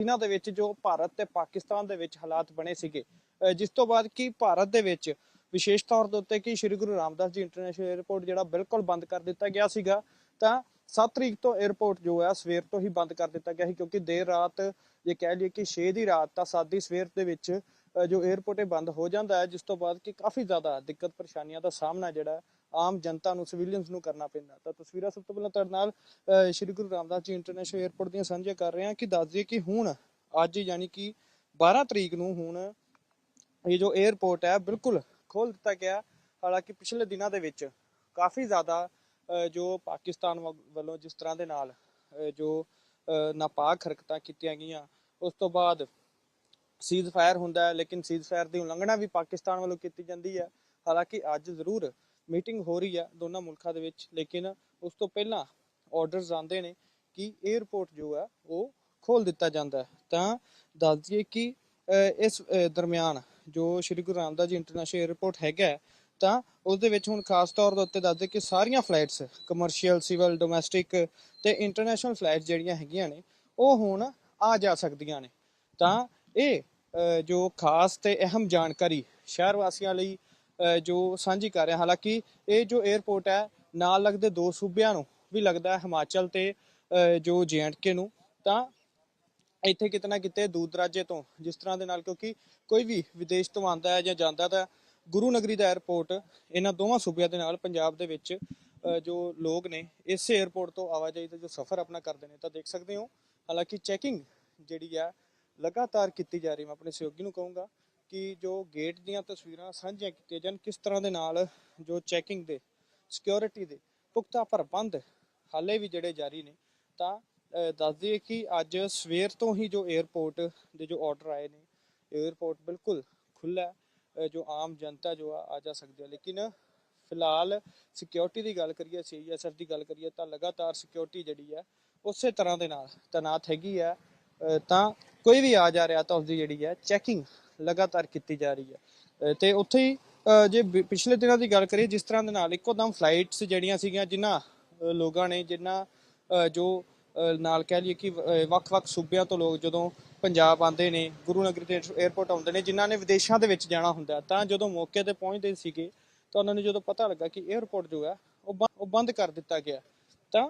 ਇਹਨਾਂ ਦੇ ਵਿੱਚ ਜੋ ਭਾਰਤ ਤੇ ਪਾਕਿਸਤਾਨ ਦੇ ਵਿੱਚ ਹਾਲਾਤ ਬਣੇ ਸੀਗੇ। ਜਿਸ ਤੋਂ ਬਾਅਦ ਕੀ ਭਾਰਤ ਦੇ ਵਿੱਚ ਵਿਸ਼ੇਸ਼ ਤੌਰ ਦੇ ਉੱਤੇ ਕਿ ਸ਼੍ਰੀ ਗੁਰੂ ਰਾਮਦਾਸ ਜੀ ਇੰਟਰਨੈਸ਼ਨਲ 에ਅਰਪੋਰਟ ਜਿਹੜਾ ਬਿਲਕੁਲ ਬੰਦ ਕਰ ਦਿੱਤਾ ਗਿਆ ਸੀਗਾ, ਤਾਂ 7 ਤਰੀਕ ਤੋਂ 에ਅਰਪੋਰਟ ਜੋ ਹੈ ਸਵੇਰ ਤੋਂ ਹੀ ਬੰਦ ਕਰ ਦਿੱਤਾ ਗਿਆ ਸੀ ਕਿਉਂਕਿ ਦੇਰ ਰਾਤ ਜੇ ਕਹਿ ਲਈਏ ਕਿ 6 ਦੀ ਰਾਤ ਤਾਂ 7 ਦੀ ਸਵੇਰ ਦੇ ਵਿੱਚ ਜੋ 에ਅਰਪੋਰਟ ਬੰਦ ਹੋ ਜਾਂਦਾ ਹੈ, ਜਿਸ ਤੋਂ ਬਾਅਦ ਕਿ ਕਾਫੀ ਜ਼ਿਆਦਾ ਦਿੱਕਤ ਪਰੇਸ਼ਾਨੀਆਂ ਦਾ ਸਾਹਮਣਾ ਜਿਹੜਾ ਆਮ ਜਨਤਾ ਨੂੰ ਸਿਵਿਲੀਅਨਸ ਨੂੰ ਕਰਨਾ ਪੈਂਦਾ। ਤਾਂ ਤਸਵੀਰਾਂ ਸਭ ਤੋਂ ਪਹਿਲਾਂ ਤੁਹਾਡੇ ਨਾਲ ਸ਼੍ਰੀ ਗੁਰੂ ਰਾਮਦਾਸ ਜੀ ਇੰਟਰਨੈਸ਼ਨਲ 에ਅਰਪੋਰਟ ਦੀਆਂ ਸਾਂਝੀਆਂ ਕਰ ਰਹੇ ਹਾਂ ਕਿ ਦੱਸ ਦਈਏ ਕਿ ਹੁਣ ਅੱਜ ਯਾਨੀ ਕਿ 12 ਤਰੀਕ ਨੂੰ ਹੁਣ ਇਹ ਜੋ 에ਅਰਪੋਰਟ ਹੈ ਬਿਲਕੁਲ ਖੋਲ ਦਿੱਤਾ ਗਿਆ। ਹਾਲਾਂਕਿ ਪਿਛਲੇ ਦਿਨਾਂ ਦੇ ਵਿੱਚ ਕਾਫੀ ਜ਼ਿਆਦਾ ਜੋ ਪਾਕਿਸਤਾਨ ਵ- ਵੱਲੋਂ ਜਿਸ ਤਰ੍ਹਾਂ ਦੇ ਨਾਲ ਜੋ ਅਹ, ਨਾਪਾਕ ਹਰਕਤਾਂ ਕੀਤੀਆਂ ਗਈਆਂ ਉਸ ਤੋਂ ਬਾਅਦ ਸੀਜ਼ ਫਾਇਰ ਹੁੰਦਾ ਹੈ ਲੇਕਿਨ ਸੀਜ਼ ਫਾਇਰ ਦੀ ਉਲੰਘਣਾ ਵੀ ਪਾਕਿਸਤਾਨ ਵੱਲੋਂ ਕੀਤੀ ਜਾਂਦੀ ਹੈ। ਹਾਲਾਂਕਿ ਅੱਜ ਜ਼ਰੂਰ ਮੀਟਿੰਗ ਹੋ ਰਹੀ ਹੈ ਦੋਨਾਂ ਮੁਲਕਾਂ ਦੇ ਵਿੱਚ, ਲੇਕਿਨ ਉਸ ਤੋਂ ਪਹਿਲਾਂ ਆਰਡਰਸ ਆਉਂਦੇ ਨੇ ਕਿ 에ਅਰਪੋਰਟ ਜੋ ਹੈ ਉਹ ਖੋਲ ਦਿੱਤਾ ਜਾਂਦਾ ਤਾਂ ਦੱਸ ਦਈਏ ਕਿ ਇਸ ਦਰਮਿਆਨ ਜੋ ਸ਼੍ਰੀ ਗੁਰੂ ਰਾਮਦਾਸ ਜੀ ਇੰਟਰਨੈਸ਼ਨਲ 에ਅਰਪੋਰਟ ਹੈਗਾ ਤਾਂ ਉਸ ਦੇ ਵਿੱਚ ਹੁਣ ਖਾਸ ਤੌਰ ਦੇ ਉੱਤੇ ਦੱਸਦੇ ਕਿ ਸਾਰੀਆਂ ਫਲਾਈਟਸ ਕਮਰਸ਼ੀਅਲ ਸਿਵਲ ਡੋਮੈਸਟਿਕ ਤੇ ਇੰਟਰਨੈਸ਼ਨਲ ਫਲਾਈਟਸ ਜਿਹੜੀਆਂ ਹੈਗੀਆਂ ਨੇ, ਉਹ ਹੁਣ ਆ ਜਾ ਸਕਦੀਆਂ ਨੇ। ਤਾਂ ਇਹ ਜੋ ਖਾਸ ਤੇ ਅਹਿਮ ਜਾਣਕਾਰੀ ਸ਼ਹਿਰ ਵਾਸੀਆਂ ਲਈ ਜੋ ਸਾਂਝੀ ਕਰ ਰਿਹਾ। ਹਾਲਾਂਕਿ ਇਹ ਜੋ 에어ਪੋਰਟ ਹੈ, ਨਾਲ ਲੱਗਦੇ ਦੋ ਸੂਬਿਆਂ ਨੂੰ ਵੀ ਲੱਗਦਾ ਹੈ, ਹਿਮਾਚਲ ਤੇ ਜੋ ਜੀਐਂਡਕੇ ਨੂੰ। ਤਾਂ ਇੱਥੇ ਕਿਤਨਾ ਕਿਤੇ ਦੂਰ ਦਰਾਜੇ ਤੋਂ ਜਿਸ ਤਰ੍ਹਾਂ ਦੇ ਨਾਲ ਕਿਉਂਕਿ ਕੋਈ ਵੀ ਵਿਦੇਸ਼ ਤੋਂ ਆਂਦਾ ਹੈ ਜਾਂ ਜਾਂਦਾ ਤਾਂ ਗੁਰੂ ਨਗਰੀ ਦਾ 에어ਪੋਰਟ ਇਹਨਾਂ ਦੋਵਾਂ ਸੂਬਿਆਂ ਦੇ ਨਾਲ ਪੰਜਾਬ ਦੇ ਵਿੱਚ ਜੋ ਲੋਕ ਨੇ, ਇਸੇ 에어ਪੋਰਟ ਤੋਂ ਆਵਾਜਾਈ ਦਾ ਜੋ ਸਫ਼ਰ ਆਪਣਾ ਕਰਦੇ ਨੇ, ਤਾਂ ਦੇਖ ਸਕਦੇ ਹੋ। ਹਾਲਾਂਕਿ ਚੈਕਿੰਗ ਜਿਹੜੀ ਆ ਲਗਾਤਾਰ ਕੀਤੀ ਜਾ ਰਹੀ, ਮੈਂ ਆਪਣੇ ਸਹਿਯੋਗੀ ਨੂੰ ਕਹੂੰਗਾ। ਕਿ ਜੋ ਗੇਟ ਦੀਆਂ ਤਸਵੀਰਾਂ ਸਾਂਝੀਆਂ ਕੀਤੀਆਂ ਜਾਣ ਕਿਸ ਤਰ੍ਹਾਂ ਦੇ ਨਾਲ ਜੋ ਚੈਕਿੰਗ ਦੇ ਸਿਕਿਉਰਿਟੀ ਦੇ ਪੁਖਤਾ ਪ੍ਰਬੰਧ ਹਾਲੇ ਵੀ ਜਿਹੜੇ ਜਾਰੀ ਨੇ ਤਾਂ ਅਹ, ਦੱਸ ਦਈਏ ਕਿ ਅੱਜ ਸਵੇਰ ਤੋਂ ਹੀ ਜੋ 에ਅਰਪੋਰਟ ਦੇ ਜੋ ਆਰਡਰ ਆਏ ਨੇ 에ਅਰਪੋਰਟ ਬਿਲਕੁਲ ਖੁੱਲਾ ਹੈ ਜੋ ਆਮ ਜਨਤਾ ਜੋ ਆ ਜਾ ਸਕਦੀ ਹੈ। ਲੇਕਿਨ ਫਿਲਹਾਲ ਸਿਕਿਉਰਿਟੀ ਦੀ ਗੱਲ ਕਰੀਏ ਸੀਐਸਐਫ ਦੀ ਗੱਲ ਕਰੀਏ ਤਾਂ ਲਗਾਤਾਰ ਸਿਕਿਉਰਿਟੀ ਜਿਹੜੀ ਹੈ ਉਸੇ ਤਰ੍ਹਾਂ ਦੇ ਨਾਲ ਤੈਨਾਤ ਹੈਗੀ ਹੈ। ਤਾਂ ਕੋਈ ਵੀ ਆ ਜਾ ਰਿਹਾ ਤਾਂ ਉਸਦੀ ਜਿਹੜੀ ਹੈ ਚੈਕਿੰਗ ਲਗਾਤਾਰ ਕੀਤੀ ਜਾ ਰਹੀ ਹੈ। ਅਹ, ਤੇ ਉੱਥੇ ਹੀ ਜੇ ਪਿਛਲੇ ਦਿਨਾਂ ਦੀ ਗੱਲ ਕਰੀਏ ਜਿਸ ਤਰ੍ਹਾਂ ਦੇ ਨਾਲ ਇੱਕੋ ਦਮ ਫਲਾਈਟਸ ਜਿਹੜੀਆਂ ਸੀਗੀਆਂ ਜਿਨ੍ਹਾਂ ਲੋਕਾਂ ਨੇ ਜਿਨ੍ਹਾਂ ਜੋ ਨਾਲ ਕਹਿ ਲਈਏ ਕਿ ਵੱਖ-ਵੱਖ ਸੂਬਿਆਂ ਤੋਂ ਲੋਕ ਜਦੋਂ ਪੰਜਾਬ ਆਉਂਦੇ ਨੇ ਗੁਰੂ ਨਗਰ ਦੇ 에ਅਰਪੋਰਟ ਆਉਂਦੇ ਨੇ ਜਿਨ੍ਹਾਂ ਨੇ ਵਿਦੇਸ਼ਾਂ ਦੇ ਵਿੱਚ ਜਾਣਾ ਹੁੰਦਾ ਤਾਂ ਜਦੋਂ ਮੌਕੇ ਤੇ ਪਹੁੰਚਦੇ ਸੀਗੇ ਤਾਂ ਉਹਨਾਂ ਨੂੰ ਜਦੋਂ ਪਤਾ ਲੱਗਾ ਕਿ 에ਅਰਪੋਰਟ ਜੋ ਹੈ ਉਹ ਬੰ- ਉਹ ਬੰਦ ਕਰ ਦਿੱਤਾ ਗਿਆ। ਤਾਂ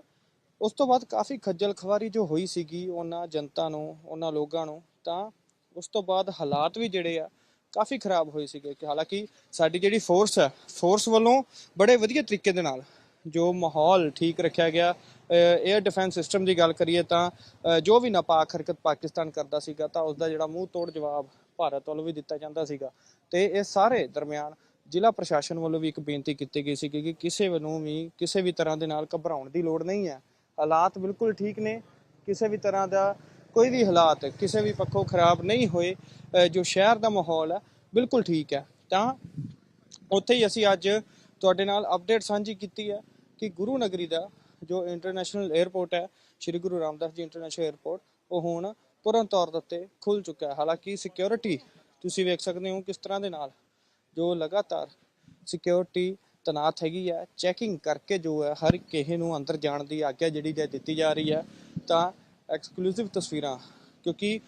ਉਸ ਤੋਂ ਬਾਅਦ ਕਾਫੀ ਖੱਜਲ ਖਵਾਰੀ ਜੋ ਹੋਈ ਸੀਗੀ ਉਹਨਾਂ ਜਨਤਾ ਨੂੰ ਉਹਨਾਂ ਲੋਕਾਂ ਨੂੰ ਤਾਂ ਉਸ ਤੋਂ ਬਾਅਦ ਹਾਲਾਤ ਵੀ ਜਿਹੜੇ ਆ ਕਾਫੀ ਖਰਾਬ ਹੋਏ ਸੀਗੇ ਕਿ ਹਾਲਾਂਕਿ ਸਾਡੀ ਜਿਹੜੀ ਫੋਰਸ ਹੈ ਫੋਰਸ ਵੱਲੋਂ ਬੜੇ ਵਧੀਆ ਤਰੀਕੇ ਦੇ ਨਾਲ ਜੋ ਮਾਹੌਲ ਠੀਕ ਰੱਖਿਆ ਗਿਆ 에ਅਰ ਡਿਫੈਂਸ ਸਿਸਟਮ ਦੀ ਗੱਲ ਕਰੀਏ ਤਾਂ ਜੋ ਵੀ ਨਾਪਾਕ ਹਰਕਤ ਪਾਕਿਸਤਾਨ ਕਰਦਾ ਸੀਗਾ ਤਾਂ ਉਸ ਦਾ ਜਿਹੜਾ ਮੂੰਹ ਤੋੜ ਜਵਾਬ ਭਾਰਤ ਵੱਲੋਂ ਵੀ ਦਿੱਤਾ ਜਾਂਦਾ ਸੀਗਾ। ਤੇ ਇਹ ਸਾਰੇ ਦਰਮਿਆਨ ਜ਼ਿਲ੍ਹਾ ਪ੍ਰਸ਼ਾਸਨ ਵੱਲੋਂ ਵੀ ਇੱਕ ਬੇਨਤੀ ਕੀਤੀ ਗਈ ਸੀ ਕਿ ਕਿਸੇ ਵੱਲੋਂ ਵੀ ਕਿਸੇ ਵੀ ਤਰ੍ਹਾਂ ਦੇ ਨਾਲ ਘਬਰਾਉਣ ਦੀ ਲੋੜ ਨਹੀਂ ਹੈ। ਹਾਲਾਤ ਬਿਲਕੁਲ ਠੀਕ ਨੇ, ਕਿਸੇ ਵੀ ਤਰ੍ਹਾਂ ਦਾ ਕੋਈ ਵੀ ਹਾਲਾਤ, ਕਿਸੇ ਵੀ ਪੱਖੋਂ ਖਰਾਬ ਨਹੀਂ ਹੋਏ ਜੋ ਸ਼ਹਿਰ ਦਾ ਮਾਹੌਲ ਹੈ, ਬਿਲਕੁਲ ਠੀਕ ਹੈ। ਤਾਂ ਉੱਥੇ ਹੀ ਅਸੀਂ ਅੱਜ ਤੁਹਾਡੇ ਨਾਲ ਅਪਡੇਟ ਸਾਂਝੀ ਕੀਤੀ ਹੈ ਕਿ ਗੁਰੂ ਨਗਰੀ ਦਾ ਜੋ ਇੰਟਰਨੈਸ਼ਨਲ 에ਅਰਪੋਰਟ ਹੈ, ਸ੍ਰੀ ਗੁਰੂ ਰਾਮਦਾਸ ਜੀ ਇੰਟਰਨੈਸ਼ਨਲ 에ਅਰਪੋਰਟ ਉਹ ਹੁਣ ਪੂਰਨ ਤੌਰ ਦੇ ਉੱਤੇ ਖੁੱਲ ਚੁੱਕਾ ਹੈ। ਹਾਲਾਂਕਿ ਸਿਕਿਉਰਿਟੀ ਤੁਸੀਂ ਵੇਖ ਸਕਦੇ ਹੋ ਕਿਸ ਤਰ੍ਹਾਂ ਦੇ ਨਾਲ ਜੋ ਲਗਾਤਾਰ ਸਿਕਿਉਰਿਟੀ ਤਨਾਤ ਹੈਗੀ ਹੈ ਚੈਕਿੰਗ ਕਰਕੇ ਜੋ ਹੈ, ਹਰ ਕਿਸੇ ਨੂੰ ਅੰਦਰ ਜਾਣ ਦੀ ਆਗਿਆ ਜਿਹੜੀ ਹੈ, ਦਿੱਤੀ ਜਾ ਰਹੀ ਹੈ। ਤਾਂ ਐਕਸਕਲੂਸਿਵ ਤਸਵੀਰਾਂ, ਕਿਉਂਕਿ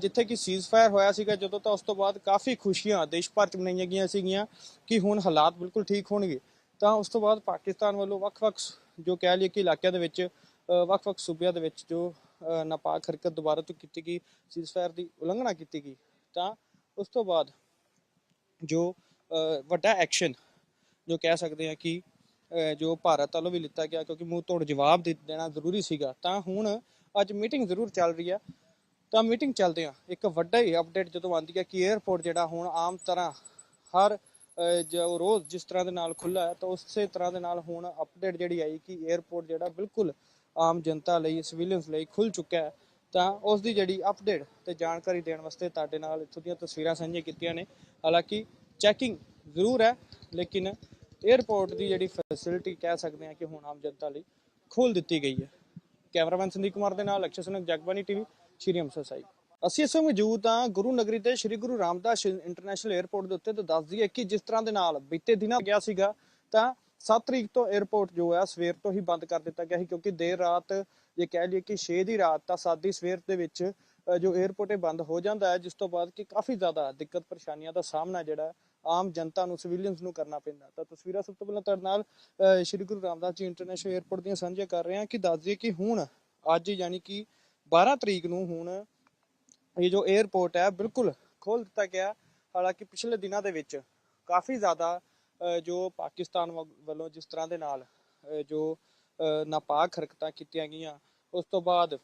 ਜਿੱਥੇ ਕਿ ਸੀਜ਼ਫਾਇਰ ਹੋਇਆ ਸੀਗਾ, ਜਦੋਂ ਤਾਂ ਉਸ ਤੋਂ ਬਾਅਦ ਕਾਫੀ ਖੁਸ਼ੀਆਂ ਦੇਸ਼ ਭਰ ਚ ਮਨਾਈਆਂ ਗਈਆਂ ਸੀਗੀਆਂ ਕਿ ਹੁਣ ਹਾਲਾਤ ਬਿਲਕੁਲ ਠੀਕ ਹੋਣਗੇ। ਤਾਂ ਉਸ ਤੋਂ ਬਾਅਦ ਪਾਕਿਸਤਾਨ ਵੱਲੋਂ ਵੱਖ-ਵੱਖ ਜੋ ਕਹਿ ਲਈਏ ਕਿ ਇਲਾਕਿਆਂ ਦੇ ਵਿੱਚ ਵੱਖ-ਵੱਖ ਸੂਬਿਆਂ ਦੇ ਵਿੱਚ ਜੋ ਨਾਪਾਕ ਹਰਕਤ ਦੁਬਾਰਾ ਤੋਂ ਕੀਤੀ ਗਈ ਸੀਜ਼ਫਾਇਰ ਦੀ ਉਲੰਘਣਾ ਕੀਤੀ ਗਈ, ਤਾਂ ਉਸ ਤੋਂ ਬਾਅਦ ਜੋ ਵੱਡਾ ਐਕਸ਼ਨ ਜੋ ਕਹਿ ਸਕਦੇ ਆ ਕਿ ਜੋ ਭਾਰਤ ਵੱਲੋਂ ਵੀ ਲਿੱਤਾ ਗਿਆ ਕਿਉਂਕਿ ਮੂੰਹ ਤੋੜ ਜਵਾਬ ਦੇ ਦੇਣਾ ਜ਼ਰੂਰੀ ਸੀਗਾ, ਤਾਂ ਹੁਣ ਅੱਜ ਮੀਟਿੰਗ ਜ਼ਰੂਰ ਚੱਲ ਰਹੀ ਆ ਤਾਂ ਮੀਟਿੰਗ ਚੱਲਦੇ ਆ ਇੱਕ ਵੱਡਾ ਹੀ ਅਪਡੇਟ ਜਦੋਂ ਆਉਂਦੀ ਹੈ ਕਿ 에어ਪੋਰਟ ਜਿਹੜਾ ਹੁਣ ਆਮ ਤਰ੍ਹਾਂ ਹਰ ਜੋ ਰੋਜ਼ ਜਿਸ ਤਰ੍ਹਾਂ ਦੇ ਨਾਲ ਖੁੱਲਾ ਹੈ, ਤਾਂ ਉਸੇ ਤਰ੍ਹਾਂ ਦੇ ਨਾਲ ਹੁਣ ਅਪਡੇਟ ਜਿਹੜੀ ਆਈ ਕਿ 에어ਪੋਰਟ ਜਿਹੜਾ ਬਿਲਕੁਲ ਆਮ ਜਨਤਾ ਲਈ ਸਿਵਿਲਿਅਨਸ ਲਈ ਖੁੱਲ ਚੁੱਕਾ ਹੈ। ਤਾਂ ਉਸ ਦੀ ਜਿਹੜੀ ਅਪਡੇਟ ਤੇ ਜਾਣਕਾਰੀ ਦੇਣ ਵਾਸਤੇ ਤੁਹਾਡੇ ਨਾਲ ਇੱਥੋਂ ਦੀਆਂ ਤਸਵੀਰਾਂ ਸਾਂਝੀਆਂ ਕੀਤੀਆਂ ਨੇ। ਹਾਲਾਂਕਿ ਚੈਕਿੰਗ ਜ਼ਰੂਰ ਹੈ, ਲੇਕਿਨ 에어ਪੋਰਟ ਦੀ ਜਿਹੜੀ ਫੈਸਿਲਿਟੀ ਕਹਿ ਸਕਦੇ ਹਾਂ ਕਿ ਹੁਣ ਆਮ ਜਨਤਾ ਲਈ ਖੋਲ ਦਿੱਤੀ ਗਈ ਹੈ। ਕੈਮਰਾਮੈਨ ਸੰਦੀਪ ਕੁਮਾਰ ਦੇ ਨਾਲ ਅਕਸ਼ੇ ਸੁਨਕ ਜਗਬਾਨੀ ਟੀਵੀ, ਸ਼੍ਰੀ ਅੰਮ੍ਰਿਤਸਰ ਸਾਹਿਬ। ਅਸੀਂ ਇਸ ਸਮੇਂ ਮੌਜੂਦ ਹਾਂ ਗੁਰੂ ਨਗਰੀ ਤੇ ਸ਼੍ਰੀ ਗੁਰੂ ਰਾਮਦਾਸ ਇੰਟਰਨੈਸ਼ਨਲ 에ਅਰਪੋਰਟ ਦੇ ਉੱਤੇ ਤਾਂ ਦੱਸ ਦਈਏ ਕਿ ਜਿਸ ਤਰ੍ਹਾਂ ਦੇ ਨਾਲ ਬੀਤੇ ਦਿਨਾਂ ਗਿਆ ਸੀਗਾ, ਤਾਂ 7 ਤਰੀਕ ਤੋਂ 에ਅਰਪੋਰਟ ਜੋ ਹੈ ਸਵੇਰ ਤੋਂ ਹੀ ਬੰਦ ਕਰ ਦਿੱਤਾ ਗਿਆ ਸੀ, ਕਿਉਂਕਿ ਦੇਰ ਰਾਤ ਜੇ ਕਹਿ ਲਈਏ ਕਿ 6 ਦੀ ਰਾਤ, ਤਾਂ 7 ਦੀ ਸਵੇਰ ਦੇ ਵਿੱਚ ਜੋ 에ਅਰਪੋਰਟ ਬੰਦ ਹੋ ਜਾਂਦਾ ਹੈ, ਜਿਸ ਤੋਂ ਬਾਅਦ ਕਿ ਕਾਫੀ ਜ਼ਿਆਦਾ ਦਿੱਕਤ ਪਰੇਸ਼ਾਨੀਆਂ ਦਾ ਸਾਹਮਣਾ ਜਿਹੜਾ ਆਮ ਜਨਤਾ ਨੂੰ ਸਿਵਿਲੀਅਨਸ ਨੂੰ ਕਰਨਾ ਪੈਂਦਾ। ਤਾਂ ਤਸਵੀਰਾਂ ਸਭ ਤੋਂ ਪਹਿਲਾਂ ਤੁਹਾਡੇ ਨਾਲ ਸ਼੍ਰੀ ਗੁਰੂ ਰਾਮਦਾਸ ਜੀ ਇੰਟਰਨੈਸ਼ਨਲ 에ਅਰਪੋਰਟ ਦੀਆਂ ਸਾਂਝੀਆਂ ਕਰ ਰਹੇ ਹਾਂ ਕਿ ਦੱਸ ਦਈਏ ਕਿ ਹੁਣ ਅੱਜ ਯਾਨੀ ਕਿ 12 ਤਰੀਕ ਨੂੰ ਹੁਣ ਇਹ ਜੋ 에ਅਰਪੋਰਟ ਹੈ ਬਿਲਕੁਲ ਖੋਲ ਦਿੱਤਾ ਗਿਆ। ਹਾਲਾਂਕਿ ਪਿਛਲੇ ਦਿਨਾਂ ਦੇ ਵਿੱਚ ਕਾਫੀ ਜ਼ਿਆਦਾ ਜੋ ਪਾਕਿਸਤਾਨ ਵ- ਵੱਲੋਂ ਜਿਸ ਤਰ੍ਹਾਂ ਦੇ ਨਾਲ ਜੋ ਅ, ਨਾਪਾਕ ਹਰਕਤਾਂ ਕੀਤੀਆਂ ਗਈਆਂ ਉਸ ਤੋਂ ਬਾਅਦ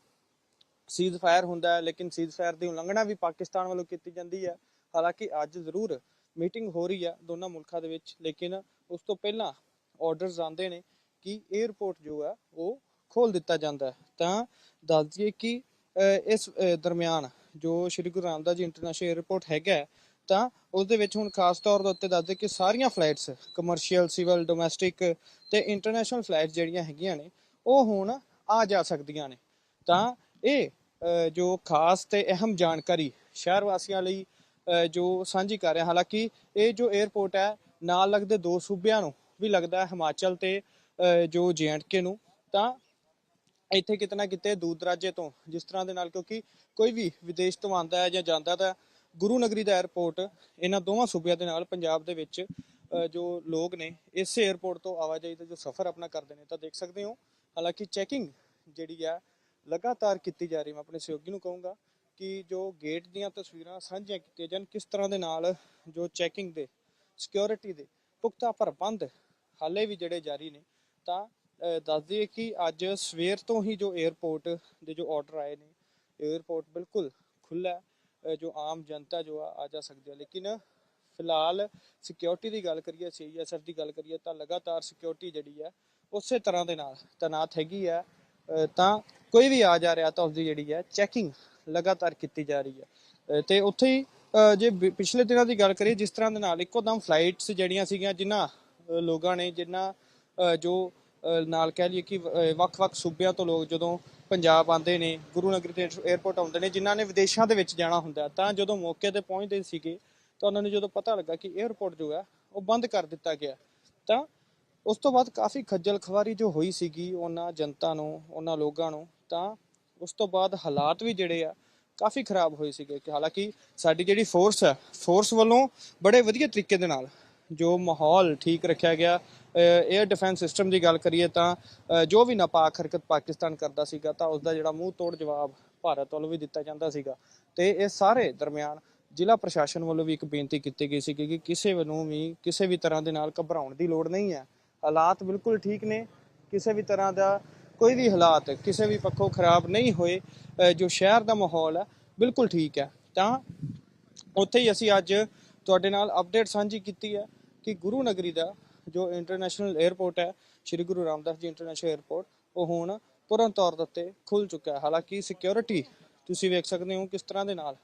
ਸੀਜ਼ ਫਾਇਰ ਹੁੰਦਾ ਹੈ ਲੇਕਿਨ ਸੀਜ਼ ਫਾਇਰ ਦੀ ਉਲੰਘਣਾ ਵੀ ਪਾਕਿਸਤਾਨ ਵੱਲੋਂ ਕੀਤੀ ਜਾਂਦੀ ਹੈ। ਹਾਲਾਂਕਿ ਅੱਜ ਜ਼ਰੂਰ ਮੀਟਿੰਗ ਹੋ ਰਹੀ ਹੈ ਦੋਨਾਂ ਮੁਲਕਾਂ ਦੇ ਵਿੱਚ, ਲੇਕਿਨ ਉਸ ਤੋਂ ਪਹਿਲਾਂ ਆਰਡਰਸ ਆਉਂਦੇ ਨੇ ਕਿ 에ਅਰਪੋਰਟ ਜੋ ਹੈ ਉਹ ਖੋਲ ਦਿੱਤਾ ਜਾਂਦਾ ਤਾਂ ਦੱਸ ਦਈਏ ਕਿ ਇਸ ਦਰਮਿਆਨ ਜੋ ਸ਼੍ਰੀ ਗੁਰੂ ਰਾਮਦਾਸ ਜੀ ਇੰਟਰਨੈਸ਼ਨਲ 에ਅਰਪੋਰਟ ਹੈਗਾ ਤਾਂ ਉਸ ਦੇ ਵਿੱਚ ਹੁਣ ਖਾਸ ਤੌਰ ਦੇ ਉੱਤੇ ਦੱਸਦੇ ਕਿ ਸਾਰੀਆਂ ਫਲਾਈਟਸ ਕਮਰਸ਼ੀਅਲ ਸਿਵਲ ਡੋਮੈਸਟਿਕ ਤੇ ਇੰਟਰਨੈਸ਼ਨਲ ਫਲਾਈਟਸ ਜਿਹੜੀਆਂ ਹੈਗੀਆਂ ਨੇ, ਉਹ ਹੁਣ ਆ ਜਾ ਸਕਦੀਆਂ ਨੇ। ਤਾਂ ਇਹ ਜੋ ਖਾਸ ਤੇ ਅਹਿਮ ਜਾਣਕਾਰੀ ਸ਼ਹਿਰ ਵਾਸੀਆਂ ਲਈ ਜੋ ਸਾਂਝੀ ਕਰ ਰਿਹਾ। ਹਾਲਾਂਕਿ ਇਹ ਜੋ 에어ਪੋਰਟ ਹੈ, ਨਾਲ ਲੱਗਦੇ ਦੋ ਸੂਬਿਆਂ ਨੂੰ ਵੀ ਲੱਗਦਾ ਹੈ, ਹਿਮਾਚਲ ਤੇ ਜੋ ਜੀਐਂਡਕੇ ਨੂੰ। ਤਾਂ ਇੱਥੇ ਕਿਤਨਾ ਕਿਤੇ ਦੂਰ ਦਰਾਜੇ ਤੋਂ ਜਿਸ ਤਰ੍ਹਾਂ ਦੇ ਨਾਲ ਕਿਉਂਕਿ ਕੋਈ ਵੀ ਵਿਦੇਸ਼ ਤੋਂ ਆਂਦਾ ਹੈ ਜਾਂ ਜਾਂਦਾ ਤਾਂ ਗੁਰੂ ਨਗਰੀ ਦਾ 에어ਪੋਰਟ ਇਹਨਾਂ ਦੋਵਾਂ ਸੂਬਿਆਂ ਦੇ ਨਾਲ ਪੰਜਾਬ ਦੇ ਵਿੱਚ ਜੋ ਲੋਕ ਨੇ, ਇਸ 에어ਪੋਰਟ ਤੋਂ ਆਵਾਜਾਈ ਦਾ ਜੋ ਸਫ਼ਰ ਆਪਣਾ ਕਰਦੇ ਨੇ, ਤਾਂ ਦੇਖ ਸਕਦੇ ਹੋ। ਹਾਲਾਂਕਿ ਚੈਕਿੰਗ ਜਿਹੜੀ ਆ, ਲਗਾਤਾਰ ਕੀਤੀ ਜਾ ਰਹੀ, ਮੈਂ ਆਪਣੇ ਸਹਿਯੋਗੀ ਨੂੰ ਕਹੂੰਗਾ। ਕਿ ਜੋ ਗੇਟ ਦੀਆਂ ਤਸਵੀਰਾਂ ਸਾਂਝੀਆਂ ਕੀਤੀਆਂ ਜਾਣ, ਕਿਸ ਤਰ੍ਹਾਂ ਦੇ ਨਾਲ ਜੋ ਚੈਕਿੰਗ ਦੇ ਸਿਕਿਉਰਿਟੀ ਦੇ ਪੁਖਤਾ ਪ੍ਰਬੰਧ ਹਾਲੇ ਵੀ ਜਿਹੜੇ ਜਾਰੀ ਨੇ, ਤਾਂ ਦੱਸ ਦਈਏ ਕਿ ਅੱਜ ਸਵੇਰ ਤੋਂ ਹੀ ਜੋ 에ਅਰਪੋਰਟ ਦੇ ਜੋ ਆਰਡਰ ਆਏ ਨੇ 에ਅਰਪੋਰਟ ਬਿਲਕੁਲ ਖੁੱਲਾ ਜੋ ਆਮ ਜਨਤਾ ਜੋ ਆ ਜਾ ਸਕਦੀ ਹੈ। ਲੇਕਿਨ ਫਿਲਹਾਲ ਸਿਕਿਉਰਿਟੀ ਦੀ ਗੱਲ ਕਰੀਏ ਸੀਐਸਐਫ ਦੀ ਗੱਲ ਕਰੀਏ, ਤਾਂ ਲਗਾਤਾਰ ਸਿਕਿਉਰਿਟੀ ਜਿਹੜੀ ਹੈ, ਉਸੇ ਤਰ੍ਹਾਂ ਦੇ ਨਾਲ ਤੈਨਾਤ ਹੈਗੀ ਹੈ। ਤਾਂ ਕੋਈ ਵੀ ਆ ਜਾ ਰਿਹਾ ਤਾਂ ਉਸਦੀ ਜਿਹੜੀ ਹੈ ਚੈਕਿੰਗ ਲਗਾਤਾਰ ਕੀਤੀ ਜਾ ਰਹੀ ਹੈ। ਅਹ, ਤੇ ਉੱਥੇ ਹੀ ਜੇ ਪਿਛਲੇ ਦਿਨਾਂ ਦੀ ਗੱਲ ਕਰੀਏ ਜਿਸ ਤਰ੍ਹਾਂ ਦੇ ਨਾਲ ਇੱਕੋ ਦਮ ਫਲਾਈਟਸ ਜਿਹੜੀਆਂ ਸੀਗੀਆਂ ਜਿਨ੍ਹਾਂ ਲੋਕਾਂ ਨੇ ਜਿਨ੍ਹਾਂ ਜੋ ਨਾਲ ਕਹਿ ਲਈਏ ਕਿ ਵੱਖ-ਵੱਖ ਸੂਬਿਆਂ ਤੋਂ ਲੋਕ ਜਦੋਂ ਪੰਜਾਬ ਆਉਂਦੇ ਨੇ ਗੁਰੂ ਨਗਰ ਦੇ 에ਅਰਪੋਰਟ ਆਉਂਦੇ ਨੇ ਜਿਨ੍ਹਾਂ ਨੇ ਵਿਦੇਸ਼ਾਂ ਦੇ ਵਿੱਚ ਜਾਣਾ ਹੁੰਦਾ ਤਾਂ ਜਦੋਂ ਮੌਕੇ ਤੇ ਪਹੁੰਚਦੇ ਸੀਗੇ ਤਾਂ ਉਹਨਾਂ ਨੂੰ ਜਦੋਂ ਪਤਾ ਲੱਗਾ ਕਿ 에ਅਰਪੋਰਟ ਜੋ ਹੈ ਉਹ ਬੰਦ ਕਰ ਦਿੱਤਾ ਗਿਆ ਤਾਂ ਉਸ ਤੋਂ ਬਾਅਦ ਕਾਫੀ ਖੱਜਲ ਖਵਾਰੀ ਜੋ ਹੋਈ ਸੀਗੀ ਉਹਨਾਂ ਜਨਤਾ ਨੂੰ ਉਹਨਾਂ ਲੋਕਾਂ ਨੂੰ ਤਾਂ ਉਸ ਤੋਂ ਬਾਅਦ ਹਾਲਾਤ ਵੀ ਜਿਹੜੇ ਆ ਕਾਫੀ ਖਰਾਬ ਹੋਏ ਸੀਗੇ ਕਿ ਹਾਲਾਂਕਿ ਸਾਡੀ ਜਿਹੜੀ ਫੋਰਸ ਹੈ ਫੋਰਸ ਵੱਲੋਂ ਬੜੇ ਵਧੀਆ ਤਰੀਕੇ ਦੇ ਨਾਲ ਜੋ ਮਾਹੌਲ ਠੀਕ ਰੱਖਿਆ ਗਿਆ 에ਅਰ ਡਿਫੈਂਸ ਸਿਸਟਮ ਦੀ ਗੱਲ ਕਰੀਏ ਤਾਂ ਜੋ ਵੀ ਨਾਪਾਕ ਹਰਕਤ ਪਾਕਿਸਤਾਨ ਕਰਦਾ ਸੀਗਾ ਤਾਂ ਉਸ ਦਾ ਜਿਹੜਾ ਮੂੰਹ ਤੋੜ ਜਵਾਬ ਭਾਰਤ ਵੱਲੋਂ ਵੀ ਦਿੱਤਾ ਜਾਂਦਾ ਸੀਗਾ। ਤੇ ਇਹ ਸਾਰੇ ਦਰਮਿਆਨ ਜ਼ਿਲ੍ਹਾ ਪ੍ਰਸ਼ਾਸਨ ਵੱਲੋਂ ਵੀ ਇੱਕ ਬੇਨਤੀ ਕੀਤੀ ਗਈ ਸੀ ਕਿ ਕਿਸੇ ਨੂੰ ਵੀ ਕਿਸੇ ਵੀ ਤਰ੍ਹਾਂ ਦੇ ਨਾਲ ਘਬਰਾਉਣ ਦੀ ਲੋੜ ਨਹੀਂ ਹੈ। ਹਾਲਾਤ ਬਿਲਕੁਲ ਠੀਕ ਨੇ, ਕਿਸੇ ਵੀ ਤਰ੍ਹਾਂ ਦਾ ਕੋਈ ਵੀ ਹਾਲਾਤ ਕਿਸੇ ਵੀ ਪੱਖੋਂ ਖਰਾਬ ਨਹੀਂ ਹੋਏ ਜੋ ਸ਼ਹਿਰ ਦਾ ਮਾਹੌਲ ਹੈ ਬਿਲਕੁਲ ਠੀਕ ਹੈ। ਤਾਂ ਉੱਥੇ ਹੀ ਅਸੀਂ ਅੱਜ ਤੁਹਾਡੇ ਨਾਲ ਅਪਡੇਟ ਸਾਂਝੀ ਕੀਤੀ ਹੈ ਕਿ ਗੁਰੂ ਨਗਰੀ ਦਾ ਜੋ ਇੰਟਰਨੈਸ਼ਨਲ 에ਅਰਪੋਰਟ ਹੈ, ਸ੍ਰੀ ਗੁਰੂ ਰਾਮਦਾਸ ਜੀ ਇੰਟਰਨੈਸ਼ਨਲ 에ਅਰਪੋਰਟ ਉਹ ਹੁਣ ਪੂਰਨ ਤੌਰ ਦੇ ਉੱਤੇ ਖੁੱਲ ਚੁੱਕਾ ਹੈ। ਹਾਲਾਂਕਿ ਸਿਕਿਉਰਿਟੀ ਤੁਸੀਂ ਵੇਖ ਸਕਦੇ ਹੋ ਕਿਸ ਤਰ੍ਹਾਂ ਦੇ ਨਾਲ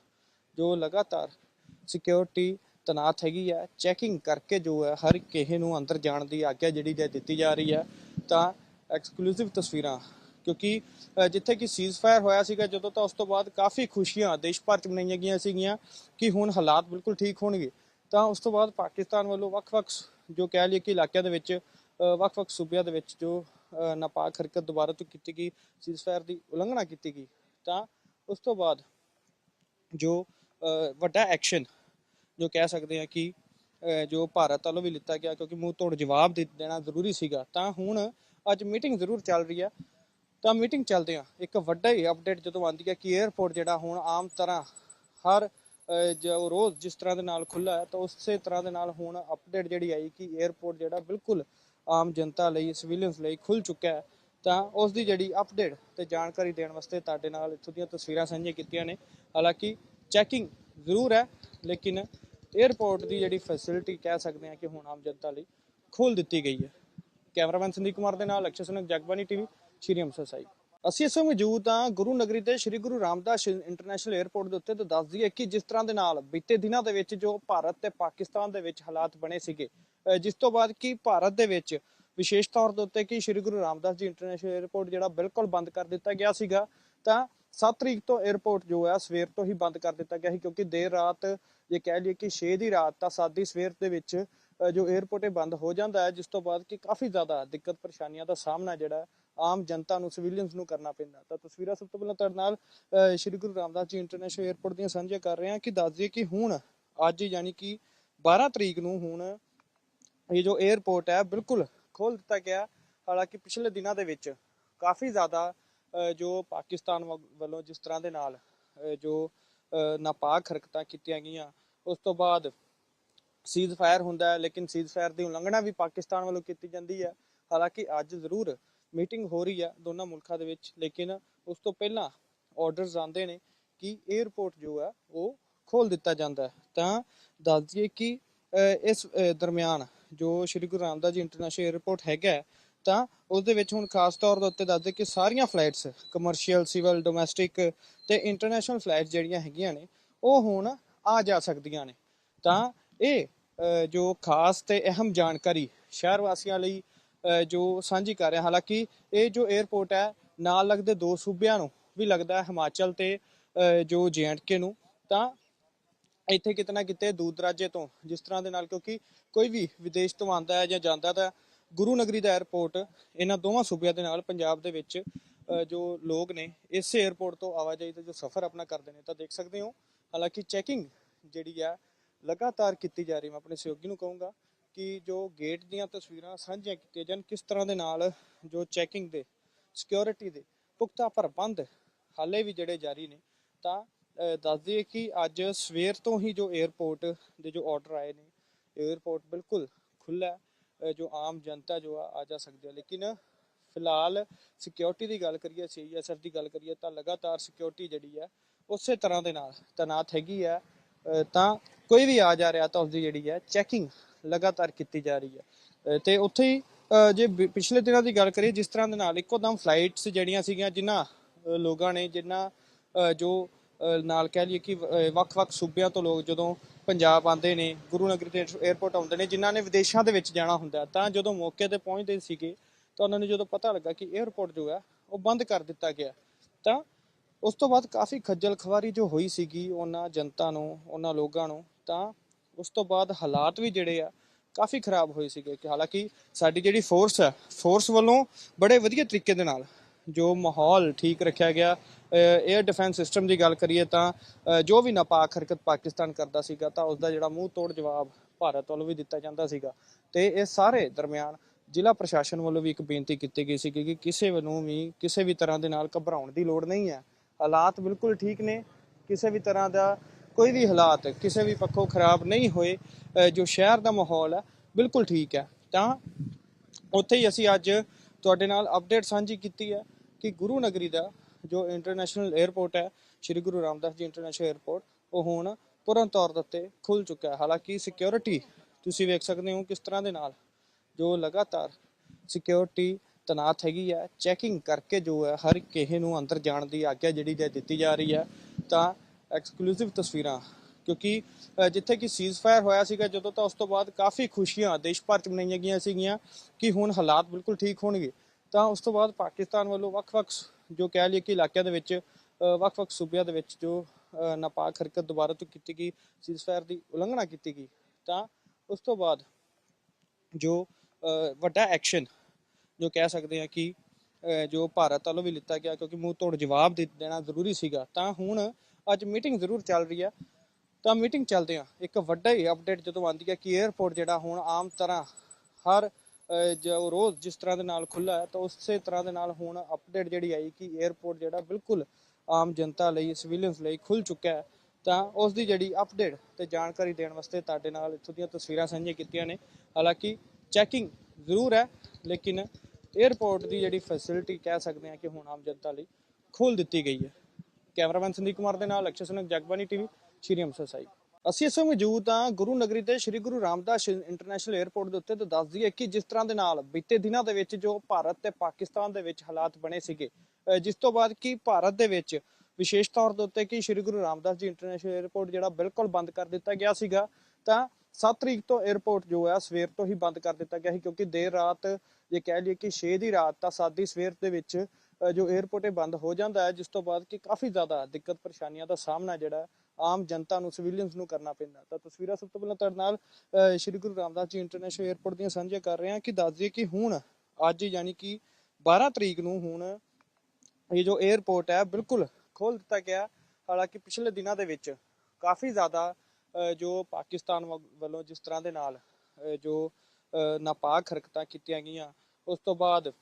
ਜੋ ਲਗਾਤਾਰ ਸਿਕਿਉਰਿਟੀ ਤਨਾਤ ਹੈਗੀ ਹੈ ਚੈਕਿੰਗ ਕਰਕੇ ਜੋ ਹੈ, ਹਰ ਕਿਸੇ ਨੂੰ ਅੰਦਰ ਜਾਣ ਦੀ ਆਗਿਆ ਜਿਹੜੀ ਹੈ ਦਿੱਤੀ ਜਾ ਰਹੀ ਹੈ। ਤਾਂ ਐਕਸਕਲੂਸਿਵ ਤਸਵੀਰਾਂ ਕਿਉਂਕਿ ਜਿੱਥੇ ਕਿ ਸੀਜ਼ ਫਾਇਰ ਹੋਇਆ ਸੀਗਾ ਜਦੋਂ ਤਾਂ ਉਸ ਤੋਂ ਬਾਅਦ ਕਾਫੀ ਖੁਸ਼ੀਆਂ ਦੇਸ਼ ਭਰ ਚ ਮਨਾਈਆਂ ਗਈਆਂ ਸੀਗੀਆਂ ਕਿ ਹੁਣ ਹਾਲਾਤ ਬਿਲਕੁਲ ਠੀਕ ਹੋਣਗੇ। ਤਾਂ ਉਸ ਤੋਂ ਬਾਅਦ ਪਾਕਿਸਤਾਨ ਵੱਲੋਂ ਵੱਖ-ਵੱਖ ਜੋ ਕਹਿ ਲਈਏ ਕਿ ਇਲਾਕਿਆਂ ਦੇ ਵਿੱਚ ਵੱਖ-ਵੱਖ ਸੂਬਿਆਂ ਦੇ ਵਿੱਚ ਜੋ ਨਾਪਾਕ ਹਰਕਤ ਦੁਬਾਰਾ ਤੋਂ ਕੀਤੀ ਗਈ ਸੀਜ਼ ਫਾਇਰ ਦੀ ਉਲੰਘਣਾ ਕੀਤੀ ਗਈ ਤਾਂ ਉਸ ਤੋਂ ਬਾਅਦ ਜੋ ਵੱਡਾ ਐਕਸ਼ਨ ਜੋ ਕਹਿ ਸਕਦੇ ਆ ਕਿ ਅ, ਜੋ ਭਾਰਤ ਵੱਲੋਂ ਵੀ ਲਿੱਤਾ ਗਿਆ ਕਿਉਂਕਿ ਮੂੰਹ ਤੋੜ ਜਵਾਬ ਦੇ ਦੇਣਾ ਜ਼ਰੂਰੀ ਸੀਗਾ ਤਾਂ ਹੁਣ ਅੱਜ ਮੀਟਿੰਗ ਜ਼ਰੂਰ ਚੱਲ ਰਹੀ ਹੈ। ਤਾਂ ਮੀਟਿੰਗ ਚੱਲਦੇ ਆ ਇੱਕ ਵੱਡਾ ਹੀ ਅਪਡੇਟ ਜਦੋਂ ਆਉਂਦੀ ਹੈ ਕਿ 에어ਪੋਰਟ ਜਿਹੜਾ ਹੁਣ ਆਮ ਤਰ੍ਹਾਂ ਹਰ ਜੋ ਰੋਜ਼ ਜਿਸ ਤਰ੍ਹਾਂ ਦੇ ਨਾਲ ਖੁੱਲਾ ਹੈ, ਤਾਂ ਉਸੇ ਤਰ੍ਹਾਂ ਦੇ ਨਾਲ ਹੁਣ ਅਪਡੇਟ ਜਿਹੜੀ ਆਈ ਕਿ 에어ਪੋਰਟ ਜਿਹੜਾ ਬਿਲਕੁਲ ਆਮ ਜਨਤਾ ਲਈ ਸਿਵਿਲਿਅਨਸ ਲਈ ਖੁੱਲ ਚੁੱਕਾ ਹੈ। ਤਾਂ ਉਸ ਦੀ ਜਿਹੜੀ ਅਪਡੇਟ ਤੇ ਜਾਣਕਾਰੀ ਦੇਣ ਵਾਸਤੇ ਤੁਹਾਡੇ ਨਾਲ ਇੱਥੋਂ ਦੀਆਂ ਤਸਵੀਰਾਂ ਸਾਂਝੀਆਂ ਕੀਤੀਆਂ ਨੇ। ਹਾਲਾਂਕਿ ਚੈਕਿੰਗ ਜ਼ਰੂਰ ਹੈ, ਲੇਕਿਨ 에어ਪੋਰਟ ਦੀ ਜਿਹੜੀ ਫੈਸਿਲਿਟੀ ਕਹਿ ਸਕਦੇ ਹਾਂ ਕਿ ਹੁਣ ਆਮ ਜਨਤਾ ਲਈ ਖੋਲ ਦਿੱਤੀ ਗਈ ਹੈ। ਕੈਮਰਾਮੈਨ ਸੰਦੀਪ ਕੁਮਾਰ ਦੇ ਨਾਲ ਅਕਸ਼ੇ ਸੁਨਕ ਜਗਬਾਨੀ ਟੀਵੀ, ਸ਼੍ਰੀ ਅੰਮ੍ਰਿਤਸਰ ਸਾਹਿਬ। ਅਸੀਂ ਇਸ ਸਮੇਂ ਮੌਜੂਦ ਹਾਂ ਗੁਰੂ ਨਗਰੀ ਤੇ ਸ਼੍ਰੀ ਗੁਰੂ ਰਾਮਦਾਸ ਇੰਟਰਨੈਸ਼ਨਲ 에ਅਰਪੋਰਟ ਦੇ ਉੱਤੇ ਤਾਂ ਦੱਸ ਦਈਏ ਕਿ ਜਿਸ ਤਰ੍ਹਾਂ ਦੇ ਨਾਲ ਬੀਤੇ ਦਿਨਾਂ ਦੇ ਵਿੱਚ ਜੋ ਭਾਰਤ ਤੇ ਪਾਕਿਸਤਾਨ ਦੇ ਵਿੱਚ ਹਾਲਾਤ ਬਣੇ ਸੀਗੇ ਜਿਸ ਤੋਂ ਬਾਅਦ ਕਿ ਭਾਰਤ ਦੇ ਵਿੱਚ ਵਿਸ਼ੇਸ਼ ਤੌਰ ਦੇ ਉੱਤੇ ਕਿ ਸ਼੍ਰੀ ਗੁਰੂ ਰਾਮਦਾਸ ਜੀ ਇੰਟਰਨੈਸ਼ਨਲ 에ਅਰਪੋਰਟ ਜਿਹੜਾ ਬਿਲਕੁਲ ਬੰਦ ਕਰ ਦਿੱਤਾ ਗਿਆ ਸੀਗਾ, ਤਾਂ 7 ਤਰੀਕ ਤੋਂ 에ਅਰਪੋਰਟ ਜੋ ਹੈ ਸਵੇਰ ਤੋਂ ਹੀ ਬੰਦ ਕਰ ਦਿੱਤਾ ਗਿਆ ਸੀ ਕਿਉਂਕਿ ਦੇਰ ਰਾਤ ਜੇ ਕਹਿ ਲਈਏ ਕਿ 6 ਦੀ ਰਾਤ ਤਾਂ 7 ਦੀ ਸਵੇਰ ਦੇ ਵਿੱਚ ਜੋ 에어ਪੋਰਟ ਬੰਦ ਹੋ ਜਾਂਦਾ ਹੈ, ਜਿਸ ਤੋਂ ਬਾਅਦ ਕਿ ਕਾਫੀ ਜ਼ਿਆਦਾ ਦਿੱਕਤ ਪਰੇਸ਼ਾਨੀਆਂ ਦਾ ਸਾਹਮਣਾ ਜਿਹੜਾ ਆਮ ਜਨਤਾ ਨੂੰ ਸਿਵਿਲੀਅਨਸ ਨੂੰ ਕਰਨਾ ਪੈਂਦਾ ਤਾਂ ਤਸਵੀਰਾਂ ਸਭ ਤੋਂ ਪਹਿਲਾਂ ਤੁਹਾਡੇ ਨਾਲ ਸ਼੍ਰੀ ਗੁਰੂ ਰਾਮਦਾਸ ਜੀ ਇੰਟਰਨੈਸ਼ਨਲ 에어ਪੋਰਟ ਦੀਆਂ ਸਾਂਝੀਆਂ ਕਰ ਰਹੇ ਹਾਂ ਕਿ ਦੱਸ ਦਈਏ ਕਿ ਹੁਣ, ਅੱਜ ਯਾਨੀ ਕਿ 12 ਤਰੀਕ ਨੂੰ ਹੁਣ ਇਹ ਜੋ 에어ਪੋਰਟ ਹੈ, ਬਿਲਕੁਲ ਖੋਲ ਦਿੱਤਾ ਗਿਆ ਹਾਲਾਂਕਿ ਪਿਛਲੇ ਦਿਨਾਂ ਦੇ ਵਿੱਚ ਕਾਫੀ ਜ਼ਿਆਦਾ ਜੋ ਪਾਕਿਸਤਾਨ ਵੱਲੋਂ ਜਿਸ ਤਰ੍ਹਾਂ ਦੇ ਨਾਲ ਜੋ ਨਾਪਾਕ ਹਰਕਤਾਂ ਕੀਤੀਆਂ ਗਈਆਂ, ਉਸ ਤੋਂ ਬਾਅਦ ਸੀਜ਼ ਫਾਇਰ ਹੁੰਦਾ ਹੈ ਲੇਕਿਨ ਸੀਜ਼ ਫਾਇਰ ਦੀ ਉਲੰਘਣਾ ਵੀ ਪਾਕਿਸਤਾਨ ਵੱਲੋਂ ਕੀਤੀ ਜਾਂਦੀ ਹੈ। ਹਾਲਾਂਕਿ ਅੱਜ ਜ਼ਰੂਰ ਮੀਟਿੰਗ ਹੋ ਰਹੀ ਹੈ ਦੋਨਾਂ ਮੁਲਕਾਂ ਦੇ ਵਿੱਚ ਲੇਕਿਨ ਉਸ ਤੋਂ ਪਹਿਲਾਂ ਆਰਡਰਸ ਆਉਂਦੇ ਨੇ ਕਿ 에ਅਰਪੋਰਟ ਜੋ ਹੈ ਉਹ ਖੋਲ ਦਿੱਤਾ ਜਾਂਦਾ ਹੈ। ਤਾਂ ਦੱਸ ਦਈਏ ਕਿ ਇਸ ਦਰਮਿਆਨ ਜੋ ਸ਼੍ਰੀ ਗੁਰੂ ਰਾਮਦਾਸ ਜੀ ਇੰਟਰਨੈਸ਼ਨਲ 에ਅਰਪੋਰਟ ਹੈਗਾ ਹੈ, ਤਾਂ ਉਸ ਦੇ ਵਿੱਚ ਹੁਣ ਖਾਸ ਤੌਰ ਦੇ ਉੱਤੇ ਦੱਸਦੇ ਕਿ ਸਾਰੀਆਂ ਫਲਾਈਟਸ ਕਮਰਸ਼ੀਅਲ ਸਿਵਲ ਡੋਮੈਸਟਿਕ ਤੇ ਇੰਟਰਨੈਸ਼ਨਲ ਫਲਾਈਟਸ ਜਿਹੜੀਆਂ ਹੈਗੀਆਂ ਨੇ ਉਹ ਹੁਣ ਆ ਜਾ ਸਕਦੀਆਂ ਨੇ। ਤਾਂ ਇਹ ਜੋ ਖਾਸ ਤੇ ਅਹਿਮ ਜਾਣਕਾਰੀ ਸ਼ਹਿਰ ਵਾਸੀਆਂ ਲਈ ਜੋ ਸਾਂਝੀ ਕਰ ਰਿਹਾ। ਹਾਲਾਂਕਿ ਇਹ ਜੋ 에ਅਰਪੋਰਟ ਹੈ, ਨਾਲ ਲੱਗਦੇ ਦੋ ਸੂਬਿਆਂ ਨੂੰ ਵੀ ਲੱਗਦਾ ਹੈ, ਹਿਮਾਚਲ ਤੇ ਜੋ ਜੀਐਂਡਕੇ ਨੂੰ। ਤਾਂ ਇੱਥੇ ਕਿਤਨਾ ਕਿਤੇ ਦੂਰ ਦਰਾਜੇ ਤੋਂ ਜਿਸ ਤਰ੍ਹਾਂ ਦੇ ਨਾਲ ਕਿਉਂਕਿ ਕੋਈ ਵੀ ਵਿਦੇਸ਼ ਤੋਂ ਆਂਦਾ ਹੈ ਜਾਂ ਜਾਂਦਾ ਤਾਂ ਗੁਰੂ ਨਗਰੀ ਦਾ 에ਅਰਪੋਰਟ ਇਹਨਾਂ ਦੋਵਾਂ ਸੂਬਿਆਂ ਦੇ ਨਾਲ ਪੰਜਾਬ ਦੇ ਵਿੱਚ ਜੋ ਲੋਕ ਨੇ, ਇਸੇ 에ਅਰਪੋਰਟ ਤੋਂ ਆਵਾਜਾਈ ਦਾ ਜੋ ਸਫ਼ਰ ਆਪਣਾ ਕਰਦੇ ਨੇ, ਤਾਂ ਦੇਖ ਸਕਦੇ ਹੋ। ਹਾਲਾਂਕਿ ਚੈਕਿੰਗ ਜਿਹੜੀ ਆ ਲਗਾਤਾਰ ਕੀਤੀ ਜਾ ਰਹੀ ਮੈਂ ਆਪਣੇ ਸਹਿਯੋਗੀ ਨੂੰ ਕਹੂੰਗਾ ਕਿ ਜੋ ਗੇਟ ਦੀਆਂ ਤਸਵੀਰਾਂ ਸਾਂਝੀਆਂ ਕੀਤੀਆਂ ਜਾਣ ਕਿਸ ਤਰ੍ਹਾਂ ਦੇ ਨਾਲ ਜੋ ਚੈਕਿੰਗ ਦੇ ਸਿਕਿਉਰਿਟੀ ਦੇ ਪੁਖਤਾ ਪ੍ਰਬੰਧ ਹਾਲੇ ਵੀ ਜਿਹੜੇ ਜਾਰੀ ਨੇ ਤਾਂ ਅਹ, ਦੱਸ ਦਈਏ ਕਿ ਅੱਜ ਸਵੇਰ ਤੋਂ ਹੀ ਜੋ 에ਅਰਪੋਰਟ ਦੇ ਜੋ ਆਰਡਰ ਆਏ ਨੇ 에ਅਰਪੋਰਟ ਬਿਲਕੁਲ ਖੁੱਲਾ ਜੋ ਆਮ ਜਨਤਾ ਜੋ ਆ ਜਾ ਸਕਦੀ ਹੈ। ਲੇਕਿਨ ਫਿਲਹਾਲ ਸਿਕਿਉਰਿਟੀ ਦੀ ਗੱਲ ਕਰੀਏ ਸੀਐਸਐਫ ਦੀ ਗੱਲ ਕਰੀਏ ਤਾਂ ਲਗਾਤਾਰ ਸਿਕਿਉਰਿਟੀ ਜਿਹੜੀ ਹੈ ਉਸੇ ਤਰ੍ਹਾਂ ਦੇ ਨਾਲ ਤੈਨਾਤ ਹੈਗੀ ਹੈ। ਤਾਂ ਕੋਈ ਵੀ ਆ ਜਾ ਰਿਹਾ ਤਾਂ ਉਸਦੀ ਜਿਹੜੀ ਹੈ ਚੈਕਿੰਗ ਲਗਾਤਾਰ ਕੀਤੀ ਜਾ ਰਹੀ ਹੈ। ਅਹ, ਤੇ ਉੱਥੇ ਹੀ ਜੇ ਪਿਛਲੇ ਦਿਨਾਂ ਦੀ ਗੱਲ ਕਰੀਏ ਜਿਸ ਤਰ੍ਹਾਂ ਦੇ ਨਾਲ ਇੱਕੋ ਦਮ ਫਲਾਈਟਸ ਜਿਹੜੀਆਂ ਸੀਗੀਆਂ ਜਿਨ੍ਹਾਂ ਲੋਕਾਂ ਨੇ ਜਿਨ੍ਹਾਂ ਅਹ, ਜੋ ਨਾਲ ਕਹਿ ਲਈਏ ਕਿ ਵੱਖ-ਵੱਖ ਸੂਬਿਆਂ ਤੋਂ ਲੋਕ ਜਦੋਂ ਪੰਜਾਬ ਆਉਂਦੇ ਨੇ ਗੁਰੂ ਨਗਰ ਦੇ 에ਅਰਪੋਰਟ ਆਉਂਦੇ ਨੇ ਜਿਨ੍ਹਾਂ ਨੇ ਵਿਦੇਸ਼ਾਂ ਦੇ ਵਿੱਚ ਜਾਣਾ ਹੁੰਦਾ ਤਾਂ ਜਦੋਂ ਮੌਕੇ ਤੇ ਪਹੁੰਚਦੇ ਸੀਗੇ ਤਾਂ ਉਹਨਾਂ ਨੂੰ ਜਦੋਂ ਪਤਾ ਲੱਗਾ ਕਿ 에ਅਰਪੋਰਟ ਜੋ ਹੈ ਉਹ ਬੰਦ ਕਰ ਦਿੱਤਾ ਗਿਆ। ਤਾਂ ਉਸ ਤੋਂ ਬਾਅਦ ਕਾਫੀ ਖੱਜਲ ਖਵਾਰੀ ਜੋ ਹੋਈ ਸੀਗੀ ਉਹਨਾਂ ਜਨਤਾ ਨੂੰ, ਉਹਨਾਂ ਲੋਕਾਂ ਨੂੰ, ਤਾਂ ਉਸ ਤੋਂ ਬਾਅਦ ਹਾਲਾਤ ਵੀ ਜਿਹੜੇ ਆ ਕਾਫੀ ਖਰਾਬ ਹੋਏ ਸੀਗੇ ਕਿ ਹਾਲਾਂਕਿ ਸਾਡੀ ਜਿਹੜੀ ਫੋਰਸ ਹੈ ਫੋਰਸ ਵੱਲੋਂ ਬੜੇ ਵਧੀਆ ਤਰੀਕੇ ਦੇ ਨਾਲ ਜੋ ਮਾਹੌਲ ਠੀਕ ਰੱਖਿਆ ਗਿਆ 에ਅਰ ਡਿਫੈਂਸ ਸਿਸਟਮ ਦੀ ਗੱਲ ਕਰੀਏ ਤਾਂ ਜੋ ਵੀ ਨਾਪਾਕ ਹਰਕਤ ਪਾਕਿਸਤਾਨ ਕਰਦਾ ਸੀਗਾ ਤਾਂ ਉਸ ਦਾ ਜਿਹੜਾ ਮੂੰਹ ਤੋੜ ਜਵਾਬ ਭਾਰਤ ਵੱਲੋਂ ਵੀ ਦਿੱਤਾ ਜਾਂਦਾ ਸੀਗਾ। ਤੇ ਇਹ ਸਾਰੇ ਦਰਮਿਆਨ ਜ਼ਿਲ੍ਹਾ ਪ੍ਰਸ਼ਾਸਨ ਵੱਲੋਂ ਵੀ ਇੱਕ ਬੇਨਤੀ ਕੀਤੀ ਗਈ ਸੀ ਕਿ ਕਿਸੇ ਨੂੰ ਵੀ ਕਿਸੇ ਵੀ ਤਰ੍ਹਾਂ ਦੇ ਨਾਲ ਘਬਰਾਉਣ ਦੀ ਲੋੜ ਨਹੀਂ ਹੈ। ਹਾਲਾਤ ਬਿਲਕੁਲ ਠੀਕ ਨੇ। ਕਿਸੇ ਵੀ ਤਰ੍ਹਾਂ ਦਾ ਕੋਈ ਵੀ ਹਾਲਾਤ, ਕਿਸੇ ਵੀ ਪੱਖੋਂ ਖਰਾਬ ਨਹੀਂ ਹੋਏ ਜੋ ਸ਼ਹਿਰ ਦਾ ਮਾਹੌਲ ਹੈ, ਬਿਲਕੁਲ ਠੀਕ ਹੈ। ਤਾਂ ਉੱਥੇ ਹੀ ਅਸੀਂ ਅੱਜ ਤੁਹਾਡੇ ਨਾਲ ਅਪਡੇਟ ਸਾਂਝੀ ਕੀਤੀ ਹੈ ਕਿ ਗੁਰੂ ਨਗਰੀ ਦਾ ਜੋ ਇੰਟਰਨੈਸ਼ਨਲ 에ਅਰਪੋਰਟ ਹੈ, ਸ੍ਰੀ ਗੁਰੂ ਰਾਮਦਾਸ ਜੀ ਇੰਟਰਨੈਸ਼ਨਲ 에ਅਰਪੋਰਟ ਉਹ ਹੁਣ ਪੂਰਨ ਤੌਰ ਦੇ ਉੱਤੇ ਖੁੱਲ ਚੁੱਕਾ ਹੈ। ਹਾਲਾਂਕਿ ਸਿਕਿਉਰਿਟੀ ਤੁਸੀਂ ਵੇਖ ਸਕਦੇ ਹੋ ਕਿਸ ਤਰ੍ਹਾਂ ਦੇ ਨਾਲ ਜੋ ਲਗਾਤਾਰ ਸਿਕਿਉਰਿਟੀ ਤਨਾਤ ਹੈਗੀ ਹੈ ਚੈਕਿੰਗ ਕਰਕੇ ਜੋ ਹੈ, ਹਰ ਕਿਸੇ ਨੂੰ ਅੰਦਰ ਜਾਣ ਦੀ ਆਗਿਆ ਜਿਹੜੀ ਹੈ ਦਿੱਤੀ ਜਾ ਰਹੀ ਹੈ, ਤਾਂ ਐਕਸਕਲੂਸਿਵ ਤਸਵੀਰਾਂ। ਕਿਉਂਕਿ ਜਿੱਥੇ ਕਿ ਸੀਜ਼ਫਾਇਰ ਹੋਇਆ ਸੀਗਾ, ਜਦੋਂ ਤਾਂ ਉਸ ਤੋਂ ਬਾਅਦ ਕਾਫੀ ਖੁਸ਼ੀਆਂ ਦੇਸ਼ ਭਰ ਚ ਮਨਾਈਆਂ ਗਈਆਂ ਸੀਗੀਆਂ ਕਿ ਹੁਣ ਹਾਲਾਤ ਬਿਲਕੁਲ ਠੀਕ ਹੋਣਗੇ। ਤਾਂ ਉਸ ਤੋਂ ਬਾਅਦ ਪਾਕਿਸਤਾਨ ਵੱਲੋਂ ਵੱਖ-ਵੱਖ ਜੋ ਕਹਿ ਲਈਏ ਕਿ ਇਲਾਕਿਆਂ ਦੇ ਵਿੱਚ ਵੱਖ-ਵੱਖ ਸੂਬਿਆਂ ਦੇ ਵਿੱਚ ਜੋ ਨਾਪਾਕ ਹਰਕਤ ਦੁਬਾਰਾ ਤੋਂ ਕੀਤੀ ਗਈ ਸੀਜ਼ਫਾਇਰ ਦੀ ਉਲੰਘਣਾ ਕੀਤੀ ਗਈ, ਤਾਂ ਉਸ ਤੋਂ ਬਾਅਦ ਜੋ ਵੱਡਾ ਐਕਸ਼ਨ ਜੋ ਕਹਿ ਸਕਦੇ ਆ ਕਿ ਜੋ ਭਾਰਤ ਵੱਲੋਂ ਵੀ ਲਿੱਤਾ ਗਿਆ ਕਿਉਂਕਿ ਮੂੰਹ ਤੋੜ ਜਵਾਬ ਦੇ ਦੇਣਾ ਜ਼ਰੂਰੀ ਸੀਗਾ, ਤਾਂ ਹੁਣ ਅੱਜ ਮੀਟਿੰਗ ਜ਼ਰੂਰ ਚੱਲ ਰਹੀ ਹੈ। ਤਾਂ ਮੀਟਿੰਗ ਚੱਲਦੇ ਆ ਇੱਕ ਵੱਡਾ ਹੀ ਅਪਡੇਟ ਜਦੋਂ ਆਉਂਦੀ ਹੈ ਕਿ 에ਅਰਪੋਰਟ ਜਿਹੜਾ ਹੁਣ ਆਮ ਤਰ੍ਹਾਂ ਹਰ ਜੋ ਰੋਜ਼ ਜਿਸ ਤਰ੍ਹਾਂ ਦੇ ਨਾਲ ਖੁੱਲਾ ਹੈ, ਤਾਂ ਉਸੇ ਤਰ੍ਹਾਂ ਦੇ ਨਾਲ ਹੁਣ ਅਪਡੇਟ ਜਿਹੜੀ ਆਈ ਕਿ 에ਅਰਪੋਰਟ ਜਿਹੜਾ ਬਿਲਕੁਲ ਆਮ ਜਨਤਾ ਲਈ ਸਿਵਿਲੀਅਨਸ ਲਈ ਖੁੱਲ ਚੁੱਕਾ ਹੈ। ਤਾਂ ਉਸ ਦੀ ਜਿਹੜੀ ਅਪਡੇਟ ਤੇ ਜਾਣਕਾਰੀ ਦੇਣ ਵਾਸਤੇ ਤੁਹਾਡੇ ਨਾਲ ਇੱਥੋਂ ਦੀਆਂ ਤਸਵੀਰਾਂ ਸਾਂਝੀਆਂ ਕੀਤੀਆਂ ਨੇ। ਹਾਲਾਂਕਿ ਚੈਕਿੰਗ ਜ਼ਰੂਰ ਹੈ। ਲੇਕਿਨ 에어ਪੋਰਟ ਦੀ ਜਿਹੜੀ ਫੈਸਿਲਿਟੀ ਕਹਿ ਸਕਦੇ ਆ ਕਿ ਹੁਣ ਆਮ ਜਨਤਾ ਲਈ ਖੋਲ ਦਿੱਤੀ ਗਈ ਹੈ। ਕੈਮਰਾਮੈਨ ਸੰਦੀਪ ਕੁਮਾਰ ਦੇ ਨਾਲ ਅਕਸ਼ੇ ਸੁਨਕ ਜਗਬਾਨੀ ਟੀਵੀ, ਸ਼੍ਰੀ ਅੰਮ੍ਰਿਤਸਰ ਸਾਹਿਬ। ਅਸੀਂ ਇਸ ਸਮੇਂ ਮੌਜੂਦ ਹਾਂ ਗੁਰੂ ਨਗਰੀ ਤੇ ਸ਼੍ਰੀ ਗੁਰੂ ਰਾਮਦਾਸ ਇੰਟਰਨੈਸ਼ਨਲ 에ਅਰਪੋਰਟ ਦੇ ਉੱਤੇ ਤਾਂ ਦੱਸ ਦਈਏ ਕਿ ਜਿਸ ਤਰ੍ਹਾਂ ਦੇ ਨਾਲ ਬੀਤੇ ਦਿਨਾਂ ਦੇ ਵਿੱਚ ਜੋ ਭਾਰਤ ਤੇ ਪਾਕਿਸਤਾਨ ਦੇ ਵਿੱਚ ਹਾਲਾਤ ਬਣੇ ਸੀਗੇ ਜਿਸ ਤੋਂ ਬਾਅਦ ਕਿ ਭਾਰਤ ਦੇ ਵਿੱਚ ਵਿਸ਼ੇਸ਼ ਤੌਰ ਦੇ ਉੱਤੇ ਕਿ ਸ਼੍ਰੀ ਗੁਰੂ ਰਾਮਦਾਸ ਜੀ ਇੰਟਰਨੈਸ਼ਨਲ 에ਅਰਪੋਰਟ ਜਿਹੜਾ ਬਿਲਕੁਲ ਬੰਦ ਕਰ ਦਿੱਤਾ ਗਿਆ ਸੀਗਾ, ਤਾਂ 7 ਤਰੀਕ ਤੋਂ 에어ਪੋਰਟ ਜੋ ਹੈ ਸਵੇਰ ਤੋਂ ਹੀ ਬੰਦ ਕਰ ਦਿੱਤਾ ਗਿਆ ਸੀ, ਕਿਉਂਕਿ ਦੇਰ ਰਾਤ ਜੇ ਕਹਿ ਲਈਏ ਕਿ 6 ਦੀ ਰਾਤ, ਤਾਂ 7 ਦੀ ਸਵੇਰ ਦੇ ਵਿੱਚ ਜੋ 에어ਪੋਰਟ ਇਹ ਬੰਦ ਹੋ ਜਾਂਦਾ ਹੈ, ਜਿਸ ਤੋਂ ਬਾਅਦ ਕਿ ਕਾਫੀ ਜ਼ਿਆਦਾ ਦਿੱਕਤ ਪਰੇਸ਼ਾਨੀਆਂ ਦਾ ਸਾਹਮਣਾ ਜਿਹੜਾ ਆਮ ਜਨਤਾ ਨੂੰ ਸਿਵਿਲੀਅਨਸ ਨੂੰ ਕਰਨਾ ਪੈਂਦਾ ਤਾਂ ਤਸਵੀਰਾਂ ਸਭ ਤੋਂ ਪਹਿਲਾਂ ਤੁਹਾਡੇ ਨਾਲ ਸ਼੍ਰੀ ਗੁਰੂ ਰਾਮਦਾਸ ਜੀ ਇੰਟਰਨੈਸ਼ਨਲ 에어ਪੋਰਟ ਦੀਆਂ ਸਾਂਝੀਆਂ ਕਰ ਰਹੇ ਹਾਂ ਕਿ ਦੱਸ ਦਈਏ ਕਿ ਹੁਣ, ਅੱਜ ਯਾਨੀ ਕਿ 12 ਤਰੀਕ ਨੂੰ ਹੁਣ ਇਹ ਜੋ 에어ਪੋਰਟ ਹੈ, ਬਿਲਕੁਲ ਖੋਲ ਦਿੱਤਾ ਗਿਆ। ਹਾਲਾਂਕਿ ਪਿਛਲੇ ਦਿਨਾਂ ਦੇ ਵਿੱਚ ਕਾਫੀ ਜ਼ਿਆਦਾ ਜੋ ਪਾਕਿਸਤਾਨ ਵੱਲੋਂ ਜਿਸ ਤਰ੍ਹਾਂ ਦੇ ਨਾਲ ਜੋ ਨਾਪਾਕ ਹਰਕਤਾਂ ਕੀਤੀਆਂ ਗਈਆਂ ਉਸ ਤੋਂ ਬਾਅਦ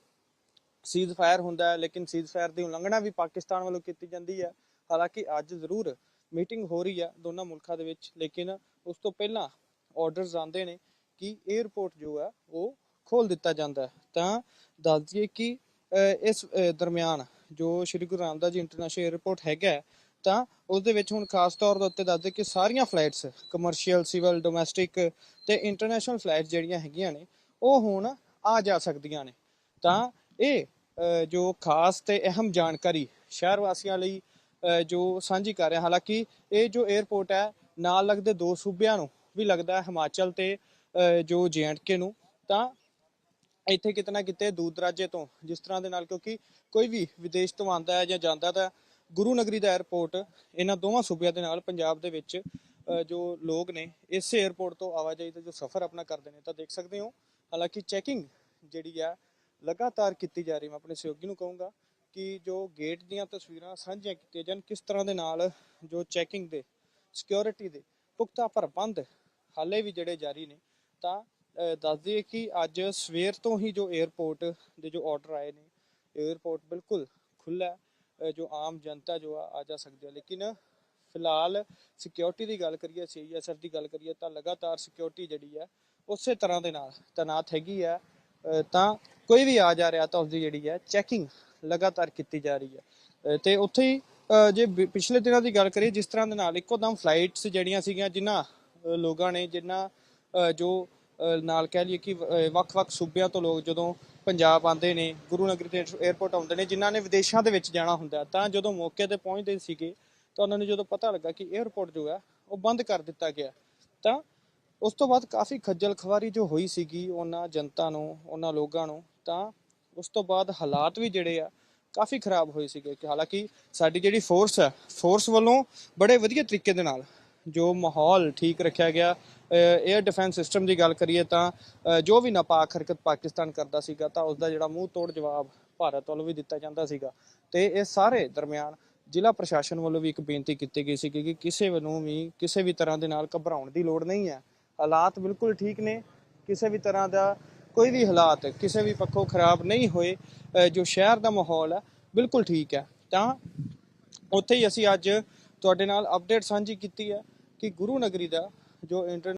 ਸੀਜ਼ ਫਾਇਰ ਹੁੰਦਾ ਹੈ ਲੇਕਿਨ ਸੀਜ਼ ਫਾਇਰ ਦੀ ਉਲੰਘਣਾ ਵੀ ਪਾਕਿਸਤਾਨ ਵੱਲੋਂ ਕੀਤੀ ਜਾਂਦੀ ਹੈ। ਹਾਲਾਂਕਿ ਅੱਜ ਜ਼ਰੂਰ ਮੀਟਿੰਗ ਹੋ ਰਹੀ ਹੈ ਦੋਨਾਂ ਮੁਲਕਾਂ ਦੇ ਵਿੱਚ ਲੇਕਿਨ ਉਸ ਤੋਂ ਪਹਿਲਾਂ ਆਰਡਰਸ ਆਉਂਦੇ ਨੇ ਕਿ 에ਅਰਪੋਰਟ ਜੋ ਹੈ ਉਹ ਖੋਲ ਦਿੱਤਾ ਜਾਂਦਾ ਹੈ। ਤਾਂ ਦੱਸ ਦਈਏ ਕਿ ਅਹ, ਇਸ ਦਰਮਿਆਨ ਜੋ ਸ਼੍ਰੀ ਗੁਰੂ ਰਾਮਦਾਸ ਜੀ ਇੰਟਰਨੈਸ਼ਨਲ 에ਅਰਪੋਰਟ ਹੈਗਾ ਤਾਂ ਉਸ ਦੇ ਵਿੱਚ ਹੁਣ ਖਾਸ ਤੌਰ ਦੇ ਉੱਤੇ ਦੱਸਦੇ ਕਿ ਸਾਰੀਆਂ ਫਲਾਈਟਸ ਕਮਰਸ਼ੀਅਲ ਸਿਵਲ ਡੋਮੈਸਟਿਕ ਤੇ ਇੰਟਰਨੈਸ਼ਨਲ ਫਲਾਈਟਸ ਜਿਹੜੀਆਂ ਹੈਗੀਆਂ ਨੇ ਉਹ ਹੁਣ ਆ ਜਾ ਸਕਦੀਆਂ ਨੇ। ਤਾਂ ਇਹ ਜੋ ਖਾਸ ਤੇ ਅਹਿਮ ਜਾਣਕਾਰੀ ਸ਼ਹਿਰ ਵਾਸੀਆਂ ਲਈ ਜੋ ਸਾਂਝੀ ਕਰ ਰਿਹਾ ਹਾਲਾਂਕਿ ਇਹ ਜੋ 에ਅਰਪੋਰਟ ਹੈ ਨਾਲ ਲੱਗਦੇ ਦੋ ਸੂਬਿਆਂ ਨੂੰ ਵੀ ਲੱਗਦਾ ਹੈ ਹਿਮਾਚਲ ਤੇ ਅਹ, ਜੋ ਕੇ ਨੂੰ ਤਾਂ ਇੱਥੇ ਕਿਤਨਾ ਕਿਤੇ ਦੂਰ ਦਰਾਜੇ ਤੋਂ ਜਿਸ ਤਰ੍ਹਾਂ ਦੇ ਨਾਲ ਕਿਉਂਕਿ ਕੋਈ ਵੀ ਵਿਦੇਸ਼ ਤੋਂ ਆਉਂਦਾ ਹੈ ਜਾਂ ਜਾਂਦਾ ਤਾਂ ਗੁਰੂ ਨਗਰੀ ਦਾ 에ਅਰਪੋਰਟ ਇਹਨਾਂ ਦੋਵਾਂ ਸੂਬਿਆਂ ਦੇ ਨਾਲ ਪੰਜਾਬ ਦੇ ਵਿੱਚ ਜੋ ਲੋਕ ਨੇ, ਇਸ 에ਅਰਪੋਰਟ ਤੋਂ ਆਵਾਜਾਈ ਦਾ ਜੋ ਸਫ਼ਰ ਆਪਣਾ ਕਰਦੇ ਨੇ, ਤਾਂ ਦੇਖ ਸਕਦੇ ਹੋ। ਹਾਲਾਂਕਿ ਚੈਕਿੰਗ ਜਿਹੜੀ ਆ, ਲਗਾਤਾਰ ਕੀਤੀ ਜਾ ਰਹੀ ਮੈਂ ਆਪਣੇ ਸਹਿਯੋਗੀ ਨੂੰ ਕਹੂੰਗਾ ਕਿ ਜੋ ਗੇਟ ਦੀਆਂ ਤਸਵੀਰਾਂ ਸਾਂਝੀਆਂ ਕੀਤੀਆਂ ਜਾਣ, ਕਿਸ ਤਰ੍ਹਾਂ ਦੇ ਨਾਲ ਜੋ ਚੈਕਿੰਗ ਦੇ ਸਿਕਿਉਰਿਟੀ ਦੇ ਪੁਖਤਾ ਪ੍ਰਬੰਧ ਹਾਲੇ ਵੀ ਜਿਹੜੇ ਜਾਰੀ ਨੇ, ਤਾਂ ਦੱਸ ਦਈਏ ਕਿ ਅੱਜ ਸਵੇਰ ਤੋਂ ਹੀ ਜੋ 에ਅਰਪੋਰਟ ਦੇ ਜੋ ਆਰਡਰ ਆਏ ਨੇ 에ਅਰਪੋਰਟ ਬਿਲਕੁਲ ਖੁੱਲਾ ਹੈ। ਜੋ ਆਮ ਜਨਤਾ ਜੋ ਆ ਆ ਜਾ ਸਕਦੀ ਹੈ ਲੇਕਿਨ ਫਿਲਹਾਲ ਸਿਕਿਉਰਿਟੀ ਦੀ ਗੱਲ ਕਰੀਏ ਸੀਐਸਐਫ ਦੀ ਗੱਲ ਕਰੀਏ ਤਾਂ ਲਗਾਤਾਰ ਸਿਕਿਉਰਿਟੀ ਜਿਹੜੀ ਹੈ ਉਸੇ ਤਰ੍ਹਾਂ ਦੇ ਨਾਲ ਤੈਨਾਤ ਹੈਗੀ ਹੈ ਤਾਂ ਕੋਈ ਵੀ ਆ ਜਾ ਰਿਹਾ ਤਾਂ ਉਸਦੀ ਜਿਹੜੀ ਹੈ ਚੈਕਿੰਗ ਲਗਾਤਾਰ ਕੀਤੀ ਜਾ ਰਹੀ ਹੈ ਅਹ, ਤੇ ਉੱਥੇ ਹੀ ਜੇ ਪਿਛਲੇ ਦਿਨਾਂ ਦੀ ਗੱਲ ਕਰੀਏ ਜਿਸ ਤਰ੍ਹਾਂ ਦੇ ਨਾਲ ਇੱਕੋ ਦਮ ਫਲਾਈਟਸ ਜਿਹੜੀਆਂ ਸੀਗੀਆਂ ਜਿਨ੍ਹਾਂ ਲੋਕਾਂ ਨੇ ਜਿਨ੍ਹਾਂ ਜੋ ਨਾਲ ਕਹਿ ਲਈਏ ਕਿ ਵੱਖ-ਵੱਖ ਸੂਬਿਆਂ ਤੋਂ ਲੋਕ ਜਦੋਂ ਪੰਜਾਬ ਆਉਂਦੇ ਨੇ, ਗੁਰੂ ਨਗਰੀ ਦੇ 에ਅਰਪੋਰਟ ਆਉਂਦੇ ਨੇ, ਜਿਨ੍ਹਾਂ ਨੇ ਵਿਦੇਸ਼ਾਂ ਦੇ ਵਿੱਚ ਜਾਣਾ ਹੁੰਦਾ ਤਾਂ ਜਦੋਂ ਮੌਕੇ ਤੇ ਪਹੁੰਚਦੇ ਸੀਗੇ, ਤਾਂ ਉਹਨਾਂ ਨੂੰ ਜਦੋਂ ਪਤਾ ਲੱਗਾ ਕਿ 에ਅਰਪੋਰਟ ਜੋ ਹੈ, ਉਹ ਬੰਦ ਕਰ ਦਿੱਤਾ ਗਿਆ ਤਾਂ ਉਸ ਤੋਂ ਬਾਅਦ ਕਾਫੀ ਖੱਜਲ ਖਵਾਰੀ ਜੋ ਹੋਈ ਸੀਗੀ, ਉਹਨਾਂ ਜਨਤਾ ਨੂੰ, ਉਹਨਾਂ ਲੋਕਾਂ ਨੂੰ, ਤਾਂ ਉਸ ਤੋਂ ਬਾਅਦ ਹਾਲਾਤ ਵੀ ਜਿਹੜੇ ਆ, ਕਾਫੀ ਖਰਾਬ ਹੋਏ ਸੀਗੇ, ਕਿ ਹਾਲਾਂਕਿ ਸਾਡੀ ਜਿਹੜੀ ਫੋਰਸ ਹੈ ਫੋਰਸ ਵੱਲੋਂ ਬੜੇ ਵਧੀਆ ਤਰੀਕੇ ਦੇ ਨਾਲ ਜੋ ਮਾਹੌਲ ਠੀਕ ਰੱਖਿਆ ਗਿਆ 에ਅਰ ਡਿਫੈਂਸ ਸਿਸਟਮ ਦੀ ਗੱਲ ਕਰੀਏ ਤਾਂ ਜੋ ਵੀ ਨਾਪਾਕ ਹਰਕਤ ਪਾਕਿਸਤਾਨ ਕਰਦਾ ਸੀਗਾ ਤਾਂ ਉਸ ਦਾ ਜਿਹੜਾ ਮੂੰਹ ਤੋੜ ਜਵਾਬ ਭਾਰਤ ਵੱਲੋਂ ਵੀ ਦਿੱਤਾ ਜਾਂਦਾ ਸੀਗਾ। ਤੇ ਇਹ ਸਾਰੇ ਦਰਮਿਆਨ ਜ਼ਿਲ੍ਹਾ ਪ੍ਰਸ਼ਾਸਨ ਵੱਲੋਂ ਵੀ ਇੱਕ ਬੇਨਤੀ ਕੀਤੀ ਗਈ ਸੀ ਕਿ ਕਿਸੇ ਨੂੰ ਵੀ ਕਿਸੇ ਵੀ ਤਰ੍ਹਾਂ ਦੇ ਨਾਲ ਘਬਰਾਉਣ ਦੀ ਲੋੜ ਨਹੀਂ ਹੈ। ਹਾਲਾਤ ਬਿਲਕੁਲ ਠੀਕ ਨੇ। ਕਿਸੇ ਵੀ ਤਰ੍ਹਾਂ ਦਾ ਕੋਈ ਵੀ ਹਾਲਾਤ, ਕਿਸੇ ਵੀ ਪੱਖੋਂ ਖਰਾਬ ਨਹੀਂ ਹੋਏ ਜੋ ਸ਼ਹਿਰ ਦਾ ਮਾਹੌਲ ਹੈ, ਬਿਲਕੁਲ ਠੀਕ ਹੈ। ਤਾਂ ਉੱਥੇ ਹੀ ਅਸੀਂ ਅੱਜ ਤੁਹਾਡੇ ਨਾਲ ਅਪਡੇਟ ਸਾਂਝੀ ਕੀਤੀ ਹੈ ਕਿ ਗੁਰੂ ਨਗਰੀ ਦਾ ਜੋ ਇੰਟਰ